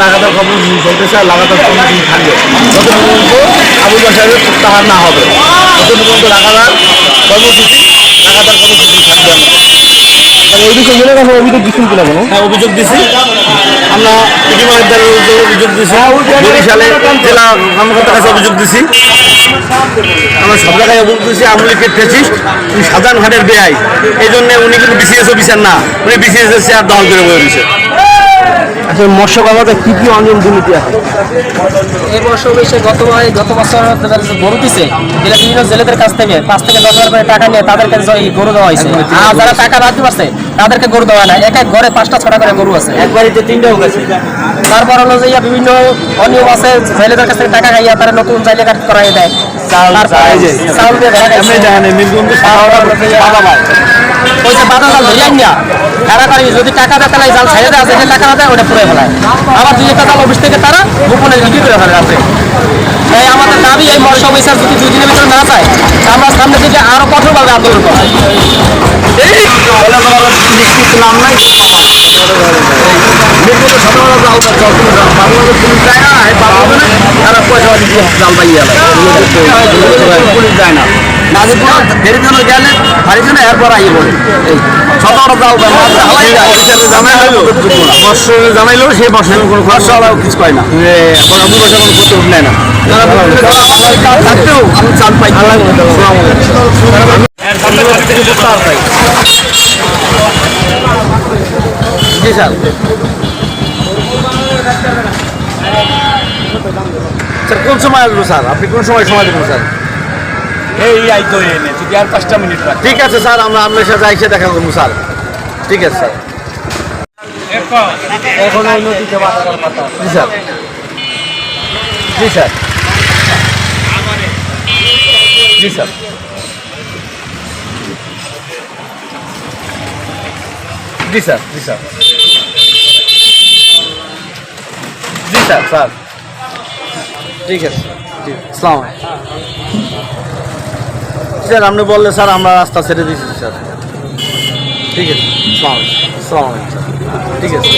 লাগাতার খবর লাগাতার কোনো দিন থাকবে। যত পর্যন্ত আবুল বাসারের প্রত্যাহার না হবে। তত পর্যন্ত লাগাতার কর্মসূচি লাগাতার কর্মসূচি থাকবে আমরা এই বিষয়ে জেলার কাছে অভিযোগ দিচ্ছেন কিনা কোনো? হ্যাঁ অভিযোগ দিছি। আমরা ইতিমধ্যে অভিযোগ দিছি বরিশালে জেলা কর্মকর্তার কাছে অভিযোগ দিছি। আমরা সব জায়গায় অভিযোগ দিছি আমলিকের ফেসিস উনি সাধারণ ঘাটের বেআই। এই জন্য উনি কিন্তু বিসিএস অফিসার না। উনি বিসিএস এর চেয়ার দখল করে বয়ে আচ্ছা মৎস্য কর্মতে কি কি অনিয়ম দুর্নীতি আছে? এই গত গত বছর গরু দিছে যেটা বিভিন্ন জেলেদের কাছ থেকে পাঁচ থেকে দশ হাজার করে টাকা নিয়ে গরু দেওয়া হয়েছে। আর যারা টাকা রাখতে পারছে তাদেরকে গরু দেওয়া না। এক এক ঘরে পাঁচটা ছটা করে গরু আছে। এক বাড়িতে তিনটাও গেছে। তারপর হলো যে ইয়া বিভিন্ন অনিয়ম আছে জেলেদের কাছ থেকে টাকা খাইয়া তারা নতুন জাইলে কাট করাই দেয় চাউল ধরা খাইছে। বাধা জাল তারা করে যদি টাকা দেয় তাহলে এই জাল ছেড়ে দেয় যেটা টাকা না দেয় ওটা পুড়ে ফেলায় আবার দুই একটা জাল অফিস থেকে তারা গোপনে বিক্রি করে ফেলে রাতে তাই আমাদের দাবি এই মৎস্য অফিসার যদি দুই দিনের ভিতরে না যায় আমরা সামনে থেকে আরও কঠোরভাবে আন্দোলন নাম নাই সতেরো জাল বাংলাদেশ পুলিশ যায় না তারা পয়সা জাল বাইয়ে পুলিশ যায় না নাজিপুর ফেরির জন্য গেলে বাড়ির জন্য এরপর আইয়ে বলে এই সতেরো বর্ষ জামাইলো সেই বর্ষে কোনো খরচ হলেও কিছু পায় না কোনো অভিবাসে কোনো ক্ষতি নেয় না আমি জি স্যার স্যার কোন সময় আসব স্যার? আপনি কোন সময় সময় দেবেন স্যার? এই আই তো এনে যদি আর পাঁচটা মিনিট রাখ ঠিক আছে স্যার আমরা আপনার সাথে এসে দেখা করব স্যার। ঠিক আছে স্যার। এখন নদীতে জি স্যার। জি স্যার। জি স্যার। জি স্যার। জি স্যার। জি স্যার স্যার। ঠিক আছে। জি। সালাম। স্যার আপনি বললে স্যার আমরা রাস্তা ছেড়ে দিয়েছি স্যার। ঠিক আছে। সালাম। সালাম। ঠিক আছে।